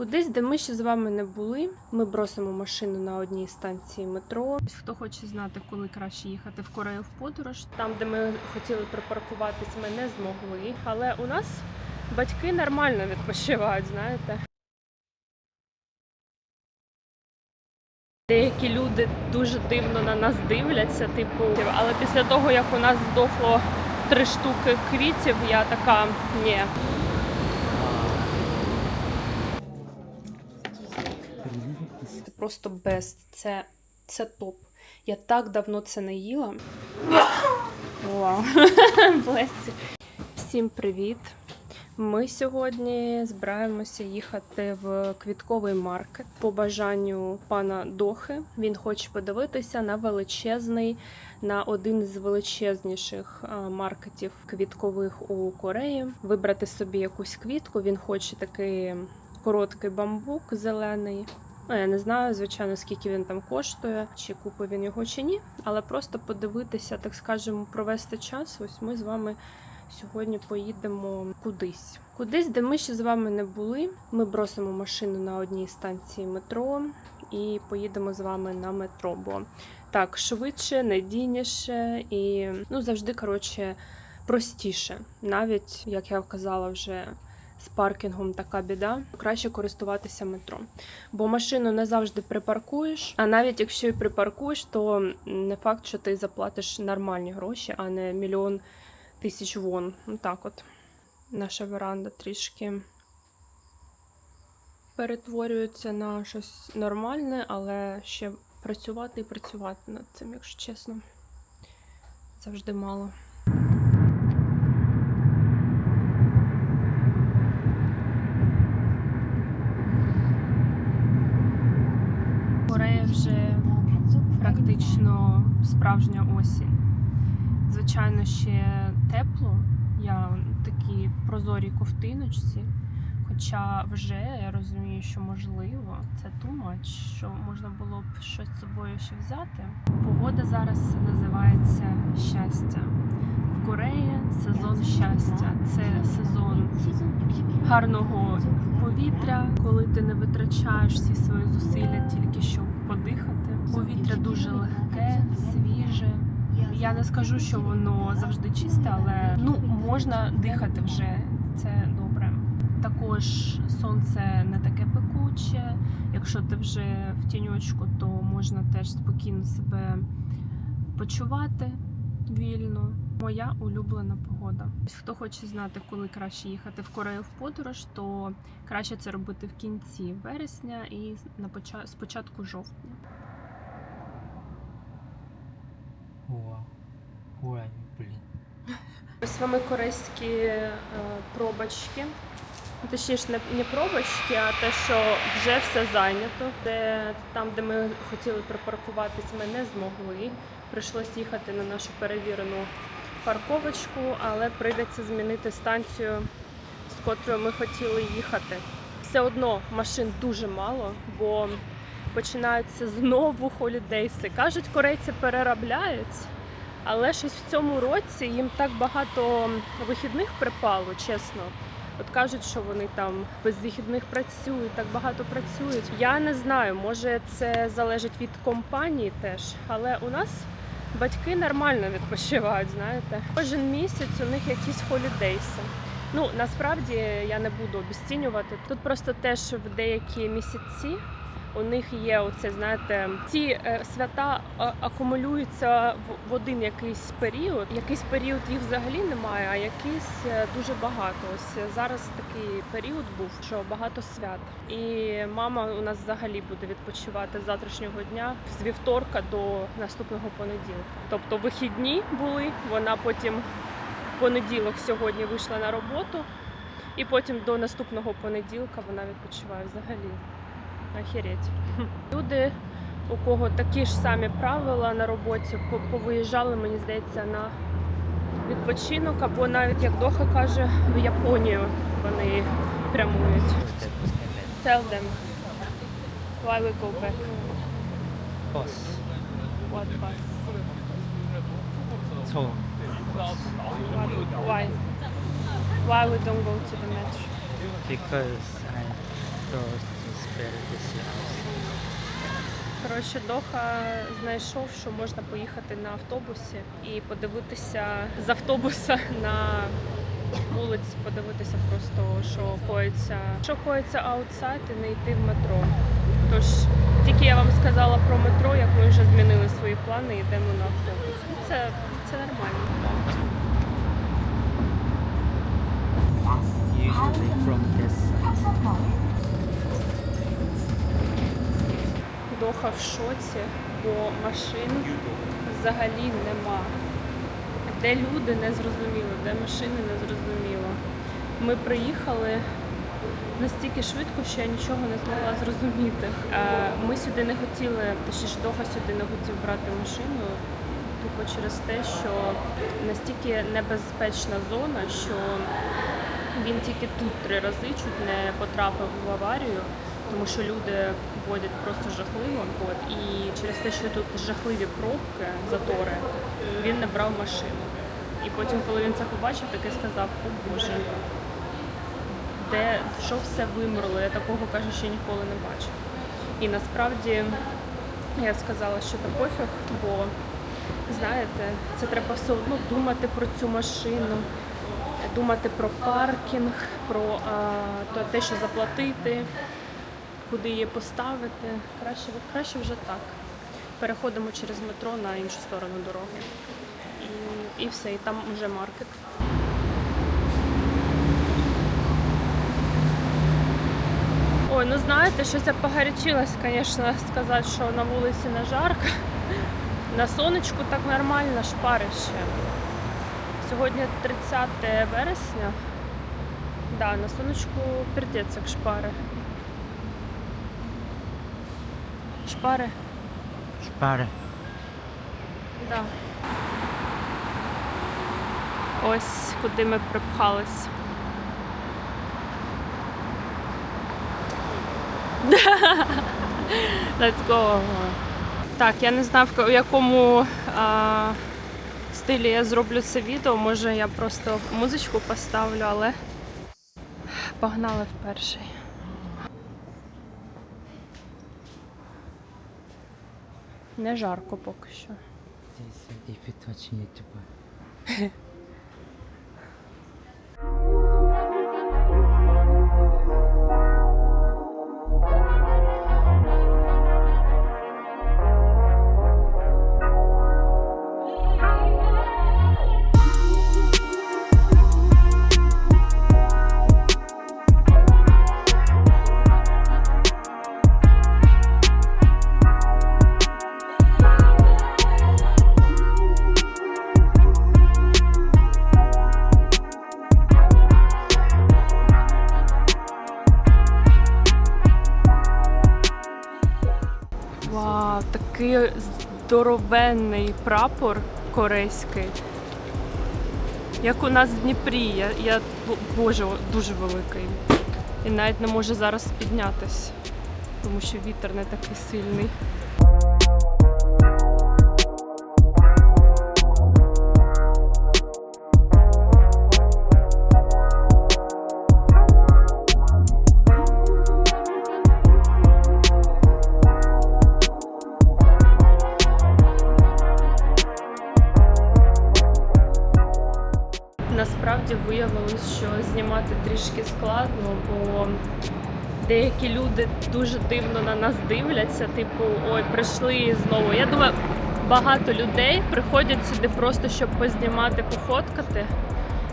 Кудись, де ми ще з вами не були. Ми бросимо машину на одній станції метро. Хто хоче знати, коли краще їхати в Корею в подорож, там, де ми хотіли припаркуватись, ми не змогли. Але у нас батьки нормально відпочивають, знаєте. Деякі люди дуже дивно на нас дивляться, типу, але після того, як у нас здохло три штуки квітів, я така ні. Просто без. Це, це топ. Я так давно це не їла. Всім привіт! Ми сьогодні збираємося їхати в квітковий маркет по бажанню пана Дохи. Він хоче подивитися на величезний, на один з величезніших маркетів квіткових у Кореї. Вибрати собі якусь квітку. Він хоче такий короткий бамбук зелений. Ну, я не знаю, звичайно, скільки він там коштує, чи купив він його чи ні, але просто подивитися, так скажемо, провести час. Ось ми з вами сьогодні поїдемо кудись. Кудись, де ми ще з вами не були. Ми бросимо машину на одній станції метро і поїдемо з вами на метро. Бо так швидше, надійніше і ну завжди коротше простіше. Навіть як я казала вже. З паркінгом така біда, краще користуватися метро. Бо машину не завжди припаркуєш. А навіть якщо і припаркуєш, то не факт, що ти заплатиш нормальні гроші, а не мільйон тисяч вон. Ну так от. Наша веранда трішки перетворюється на щось нормальне, але ще працювати і працювати над цим, якщо чесно. Завжди мало. Корея вже практично справжня осінь. Звичайно, ще тепло. Я в такій прозорій ковтиночці. Хоча вже я розумію, що можливо це тумач, що можна було б щось з собою ще взяти. Погода зараз називається щастя. В Кореї сезон щастя. Це сезон гарного повітря, коли ти не витрачаєш всі свої зусилля тільки щоб подихати. Повітря дуже легке, свіже. Я не скажу, що воно завжди чисте, але ну можна дихати вже. Це добре. Також сонце не таке пекуче. Якщо ти вже в тіньочку, то можна теж спокійно себе почувати вільно. Моя улюблена погода. Хто хоче знати, коли краще їхати в Корею в подорож, то краще це робити в кінці вересня і на поча... спочатку жовтня. Ой, блін. Ось вами корейські е, э, пробочки. Ну, Точніше, не, не пробочки, а те, що вже все зайнято. Де, там, де ми хотіли припаркуватись, ми не змогли. Прийшлось їхати на нашу перевірену парковочку, але прийдеться змінити станцію, з котрою ми хотіли їхати. Все одно машин дуже мало, бо починаються знову холідейси. Кажуть, корейці переробляють. Але щось в цьому році їм так багато вихідних припало, чесно. От кажуть, що вони там без вихідних працюють, так багато працюють. Я не знаю, може це залежить від компанії теж, але у нас батьки нормально відпочивають, знаєте. Кожен місяць у них якісь холідейси. Ну насправді я не буду обіцінювати. Тут просто теж в деякі місяці у них є оце, знаєте, ці е, свята акумулюються в, один якийсь період. Якийсь період їх взагалі немає, а якийсь е, дуже багато. Ось е, зараз такий період був, що багато свят. І мама у нас взагалі буде відпочивати з завтрашнього дня з вівторка до наступного понеділка. Тобто вихідні були. Вона потім в понеділок сьогодні вийшла на роботу, і потім до наступного понеділка вона відпочиває взагалі. Охереть. Люди, у кого такі ж самі правила на роботі, повиїжджали, мені здається, на відпочинок або навіть, як Доха каже, в Японію вони прямують. Tell them why we go back. Bus. What bus? So. Why? Why we don't go to the metro? Because I thought Коротше, Доха знайшов, що можна поїхати на автобусі і подивитися з автобуса на вулиці, подивитися просто, що коїться, що коїться аутсайд і не йти в метро. Тож тільки я вам сказала про метро, як ми вже змінили свої плани, йдемо на автобус. Це, це нормально. From this side. Доха в шоці, бо машин взагалі нема. Де люди не зрозуміло, де машини не зрозуміло. Ми приїхали настільки швидко, що я нічого не змогла зрозуміти. Е, Ми сюди не хотіли, точніше, Доха сюди не хотів брати машину, тупо через те, що настільки небезпечна зона, що він тільки тут три рази чуть не потрапив в аварію, тому що люди водять просто жахливо. От, і через те, що тут жахливі пробки, затори, він не брав машину. І потім, коли він це побачив, таки сказав, о Боже, де що все вимерло, я такого каже, ще ніколи не бачив. І насправді я сказала, що та пофіг, бо знаєте, це треба все одно думати про цю машину, думати про паркінг, про а, те, що заплатити, куди її поставити. Краще, краще вже так. Переходимо через метро на іншу сторону дороги. І, і все, і там вже маркет. Ой, ну знаєте, щось я погарячилась, звісно, сказати, що на вулиці не жарко. На сонечку так нормально шпарище. Сьогодні 30 вересня. Да, на сонечку пердець як шпари. Шпари? Шпари. Да. Ось куди ми припхались. Let's go. Так, я не знаю, в в якому а, стилі я зроблю це відео. Може я просто музичку поставлю, але погнали в перший. Не жарко поки що. They said підточення you здоровенний прапор корейський. Як у нас в Дніпрі. Я, я боже, дуже великий. І навіть не може зараз піднятись, тому що вітер не такий сильний. Дуже дивно на нас дивляться. Типу, ой, прийшли знову. Я думаю, багато людей приходять сюди просто щоб познімати, пофоткати.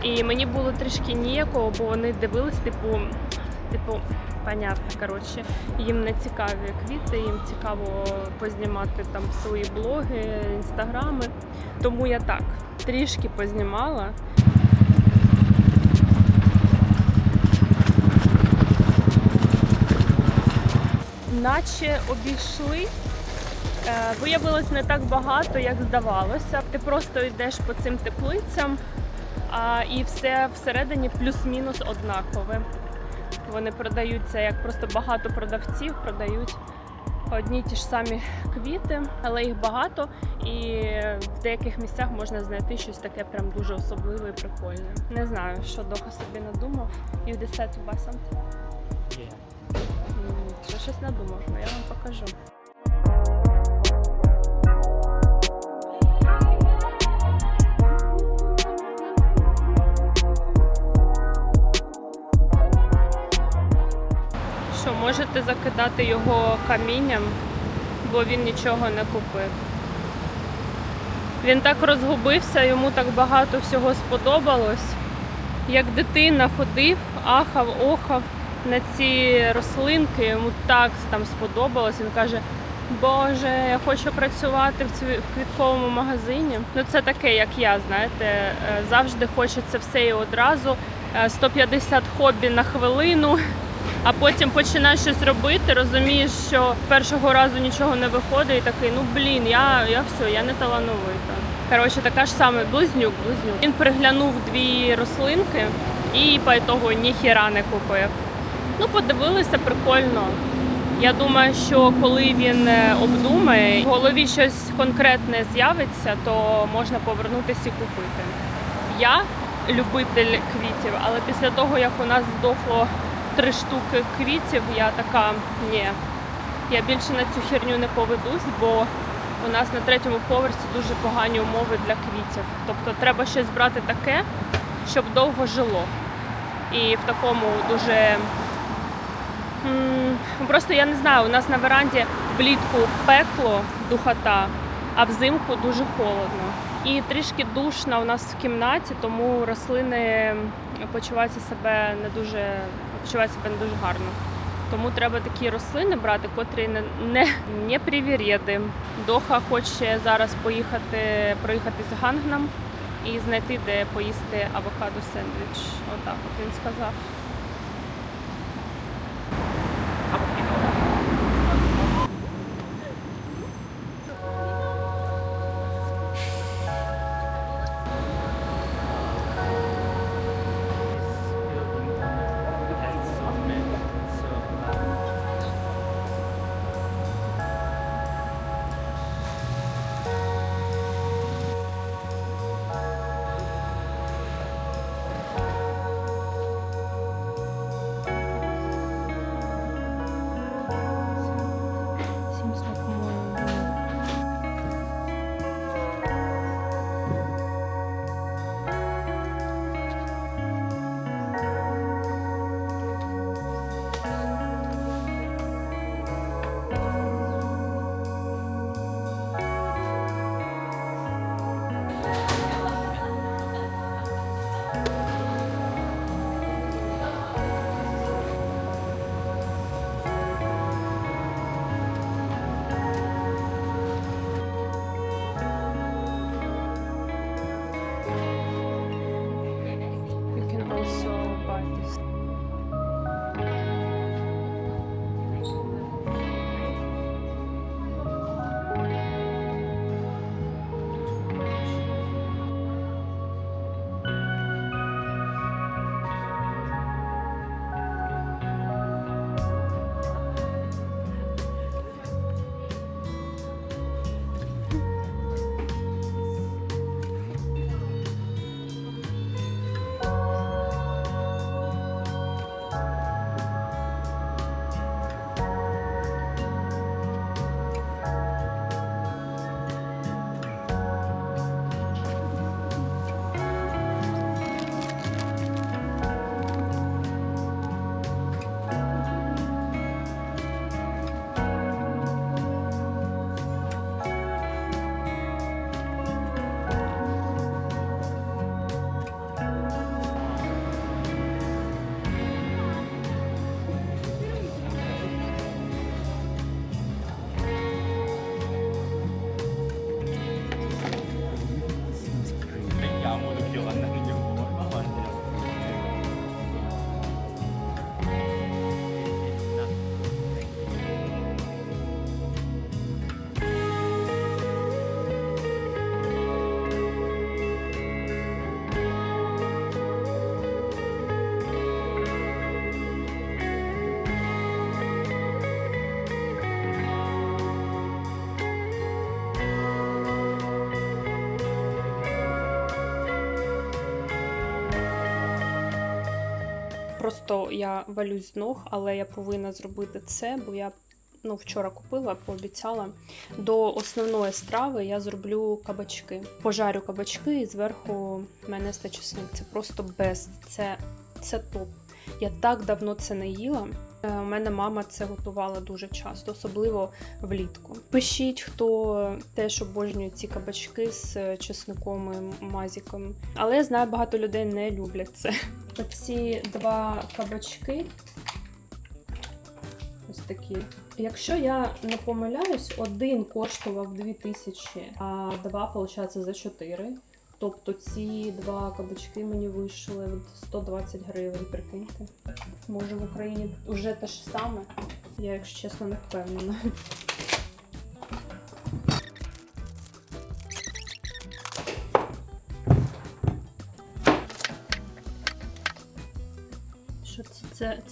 І мені було трішки ніякого, бо вони дивились, типу, типу, понятно, коротше, їм не цікаві квіти, їм цікаво познімати там свої блоги, інстаграми. Тому я так трішки познімала. Наче обійшли. Е, Виявилось не так багато, як здавалося. Ти просто йдеш по цим теплицям, а, і все всередині плюс-мінус однакове. Вони продаються як просто багато продавців продають одні ті ж самі квіти, але їх багато, і в деяких місцях можна знайти щось таке прям дуже особливе і прикольне. Не знаю, що Доха собі надумав. You decide to buy something? Yeah. Щось надумав, але я вам покажу. Що можете закидати його камінням, бо він нічого не купив. Він так розгубився, йому так багато всього сподобалось. Як дитина ходив, ахав, охав на ці рослинки, йому так там сподобалось. Він каже: Боже, я хочу працювати в квітковому магазині. Ну це таке, як я, знаєте, е, завжди хочеться все і одразу. Е, 150 хобі на хвилину, а потім починаєш щось робити, розумієш, що першого разу нічого не виходить, і такий, ну блін, я, я все, я не талановита. Коротше, така ж саме близнюк, близнюк. Він приглянув дві рослинки і по ітогу ніхіра не купив. Ну, подивилися прикольно. Я думаю, що коли він е, обдумає, в голові щось конкретне з'явиться, то можна повернутися і купити. Я любитель квітів, але після того, як у нас здохло три штуки квітів, я така, ні, я більше на цю херню не поведусь, бо у нас на третьому поверсі дуже погані умови для квітів. Тобто треба щось брати таке, щоб довго жило. І в такому дуже. Просто я не знаю, у нас на веранді влітку пекло, духота, а взимку дуже холодно. І трішки душно у нас в кімнаті, тому рослини почуваються себе не дуже почувають себе не дуже гарно. Тому треба такі рослини брати, котрі не, не, не привірєди. Доха хоче зараз поїхати, проїхати з Гангном і знайти, де поїсти авокадо сендвіч. Отак от він сказав. Просто я валюсь з ног, але я повинна зробити це, бо я ну, вчора купила, пообіцяла. До основної страви я зроблю кабачки. Пожарю кабачки і зверху мене чесник. Це просто бест. Це, це топ. Я так давно це не їла. Е, У мене мама це готувала дуже часто, особливо влітку. Пишіть, хто теж обожнює ці кабачки з чесником і мазіком. Але я знаю, багато людей не люблять це. Оці два кабачки. Ось такі. Якщо я не помиляюсь, один коштував 2000, а два, виходить, за 4. Тобто ці два кабачки мені вийшли 120 гривень, прикиньте. Може в Україні вже те ж саме. Я, якщо чесно, не впевнена.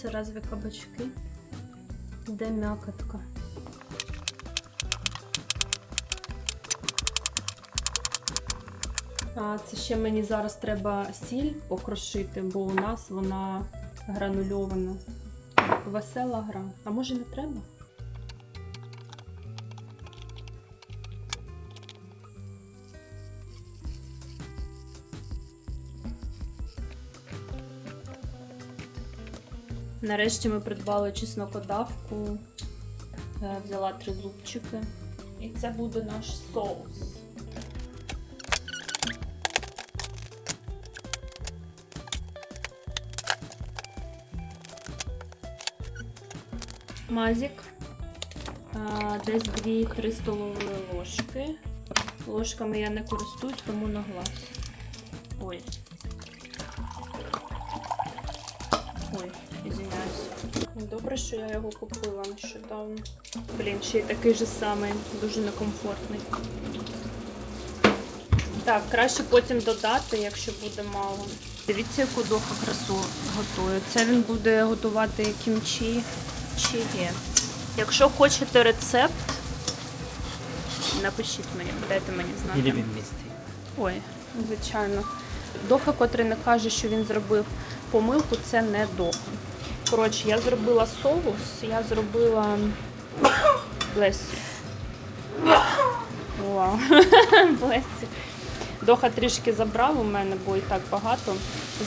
Це, разві кабачки? Де м'якотка? А це ще мені зараз треба сіль покрошити, бо у нас вона гранульована. Весела гра. А може не треба? Нарешті ми придбали чеснокодавку, Е, взяла три зубчики. І це буде наш соус. Мазик. Десь 2-3 столові ложки. Ложками я не користуюсь, тому на глаз. Ой, Добре, що я його купила нещодавно. Блін, ще й такий же самий, дуже некомфортний. Так, краще потім додати, якщо буде мало. Дивіться, яку доха красу готує. Це він буде готувати кімчі чиє. Якщо хочете рецепт, напишіть мені, дайте мені знати. Или він містий. Ой, звичайно. Доха, котрий не каже, що він зробив помилку, це не доха. Коротше, я зробила соус, я зробила Блесі. Вау. Блесі. Доха трішки забрав у мене, бо і так багато.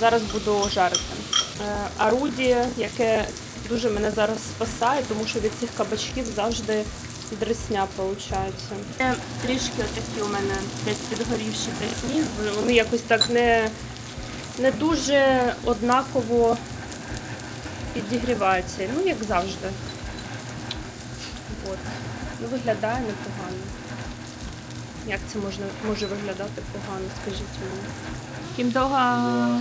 Зараз буду жарити. Е, Орудіє, яке дуже мене зараз спасає, тому що від цих кабачків завжди дресня виходить. Це трішки такі у мене десь підгорівші такі. Вони якось так не, не дуже однаково підігріваються. Ну, як завжди. От. Ну, виглядає непогано. Як це можна, може виглядати погано, скажіть мені. Кімдога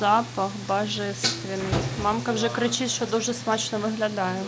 запах божественний. Мамка вже кричить, що дуже смачно виглядає.